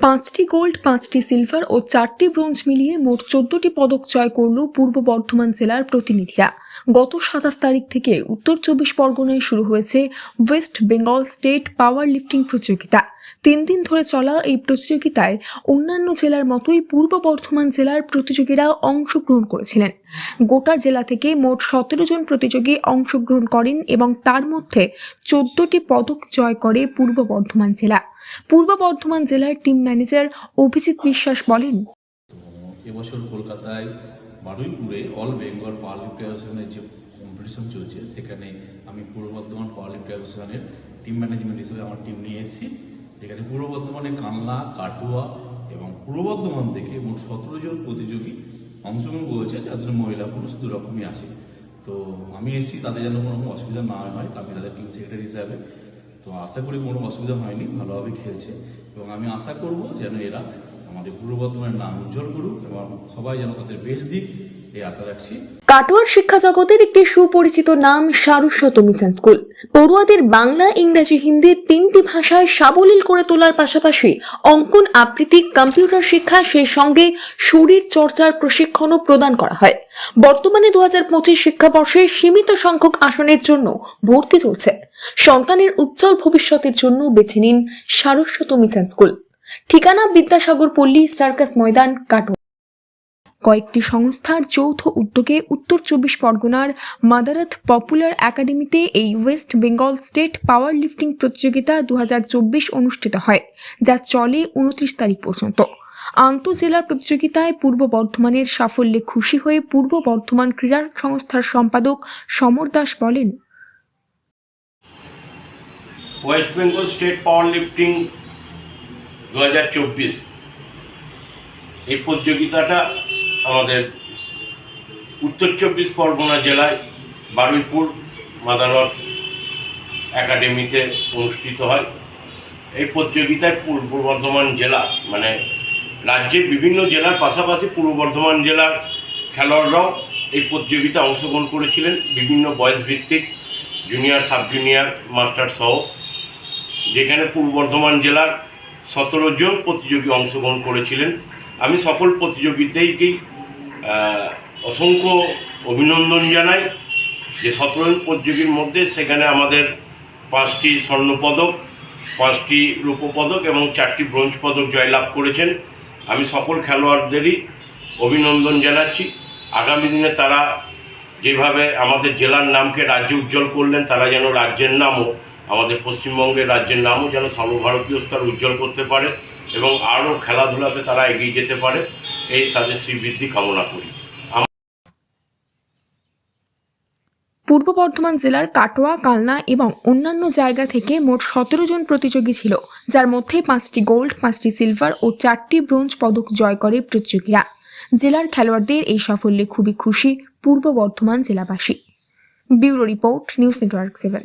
পাঁচটি গোল্ড, পাঁচটি সিলভার ও চারটি ব্রোঞ্জ মিলিয়ে মোট চোদ্দটি পদক জয় করল পূর্ব বর্ধমান জেলার প্রতিনিধিরা। গত সাতাশ তারিখ থেকে উত্তর চব্বিশ পরগনায় শুরু হয়েছে West Bengal state power lifting প্রতিযোগিতা। তিন দিন ধরে চলা এই প্রতিযোগিতায় অন্যান্য জেলার মতোই পূর্ব বর্ধমান জেলার প্রতিযোগীরা অংশগ্রহণ করেছিলেন। গোটা জেলা থেকে মোট সতেরো জন প্রতিযোগী অংশগ্রহণ করেন এবং তার মধ্যে চোদ্দটি পদক জয় করে পূর্ব বর্ধমান জেলা। পূর্ব বর্ধমান জেলার টিম ম্যানেজার অভিজিৎ বিশ্বাস বলেন, এবছর কলকাতায় বারুইপুরে অল বেঙ্গল পাওয়ার লিফ্ট অ্যাসোসিয়েশনের যে কম্পিটিশন চলছে, সেখানে আমি পূর্ব বর্ধমান পাওয়ার লিফ্ট অ্যাসোসিয়েশনের টিম ম্যানেজমেন্ট হিসেবে আমার টিম নিয়ে এসেছি। যেখানে পূর্ব বর্ধমানে কানলা, কাটুয়া এবং পূর্ব বর্ধমান থেকে মোট সতেরো জন প্রতিযোগী অংশগ্রহণ করেছে যাদের মহিলা পুরুষ দু রকমই আছে। তো আমি এসেছি তাদের যেন কোনো অসুবিধা না হয় আমি তাদের টিম সেক্রেটারি হিসাবে। তো আশা করি কোনো অসুবিধা হয়নি, ভালোভাবে খেলছে। এবং আমি আশা করব যেন এরা আমাদের পূর্ব বর্ধমানের নাম উজ্জ্বল করুক এবং সবাই যেন তাদের বেশ দিক, এই আশা রাখছি। কাটোয়ার শিক্ষা জগতের একটি সুপরিচিত নাম সারস্বত মিশন স্কুল। পড়ুয়াদের বাংলা, ইংরেজি, হিন্দি তিনটি ভাষায় সাবলীল করে তোলার পাশাপাশি অঙ্কন আবৃত্তি, কম্পিউটার শিক্ষা, সেই সঙ্গে শরীর চর্চার প্রশিক্ষণও প্রদান করা হয়। বর্তমানে দু হাজার পঁচিশ শিক্ষাবর্ষে সীমিত সংখ্যক আসনের জন্য ভর্তি চলছে। সন্তানের উজ্জ্বল ভবিষ্যতের জন্য বেছে নিন সারস্বত মিশন স্কুল। ঠিকানা বিদ্যাসাগর পল্লী, সার্কাস ময়দান, কাটোয়া। কয়েকটি সংস্থার যৌথ উদ্যোগে উত্তর চব্বিশ পরগনার মাদারাত পপুলার একাডেমিতে এই West Bengal state power lifting প্রতিযোগিতা দুহাজার চব্বিশ অনুষ্ঠিত হয়, যা চলে উনত্রিশ তারিখ পর্যন্ত। আন্তজেলা প্রতিযোগিতায় পূর্ব বর্ধমানের সাফল্যে খুশি হয়ে পূর্ব বর্ধমান ক্রীড়া সংস্থার সম্পাদক সমর দাস বলেন, West Bengal state power lifting দু হাজার চব্বিশ। এই প্রতিযোগিতাটা আমাদের উত্তর চব্বিশ পরগনা জেলায় বারুইপুর মাদারট একাডেমিতে অনুষ্ঠিত হয়। এই প্রতিযোগিতায় পূর্ব বর্ধমান জেলা মানে রাজ্যের বিভিন্ন জেলার পাশাপাশি পূর্ব বর্ধমান জেলার খেলোয়াড়রাও এই প্রতিযোগিতায় অংশগ্রহণ করেছিলেন। বিভিন্ন বয়স ভিত্তিক জুনিয়র সাব জুনিয়র মাস্টার সহ। যেখানে পূর্ব বর্ধমান জেলার সতেরো জন প্রতিযোগী অংশগ্রহণ করেছিলেন। আমি সকল প্রতিযোগিতাকেই অসংখ্য অভিনন্দন জানাই যে সতেরো জন প্রতিযোগীর মধ্যে সেখানে আমাদের পাঁচটি স্বর্ণপদক, পাঁচটি রূপপদক এবং চারটি ব্রোঞ্জ পদক জয়লাভ করেছেন। আমি সকল খেলোয়াড়দেরই অভিনন্দন জানাচ্ছি। আগামী দিনে তারা যেভাবে আমাদের জেলার নামকে রাজ্যে উজ্জ্বল করলেন, তারা যেন রাজ্যের নামও আমাদের পশ্চিমবঙ্গের রাজ্যের নামও যেন সর্বভারতীয় স্তর উজ্জ্বল করতে পারে এবং আরও খেলাধুলাতে তারা এগিয়ে যেতে পারে, এই তাদের শ্রীবৃদ্ধি কামনা করি। পূর্ব বর্ধমান জেলার কাটোয়া, কালনা এবং অন্যান্য জায়গা থেকে মোট সতেরো জন প্রতিযোগী ছিল, যার মধ্যে পাঁচটি গোল্ড, পাঁচটি সিলভার ও চারটি ব্রোঞ্জ পদক জয় করে প্রতিযোগীরা। জেলার খেলোয়াড়দের এই সাফল্যে খুবই খুশি Purba Bardhaman জেলাবাসী। Bureau report, news network seven.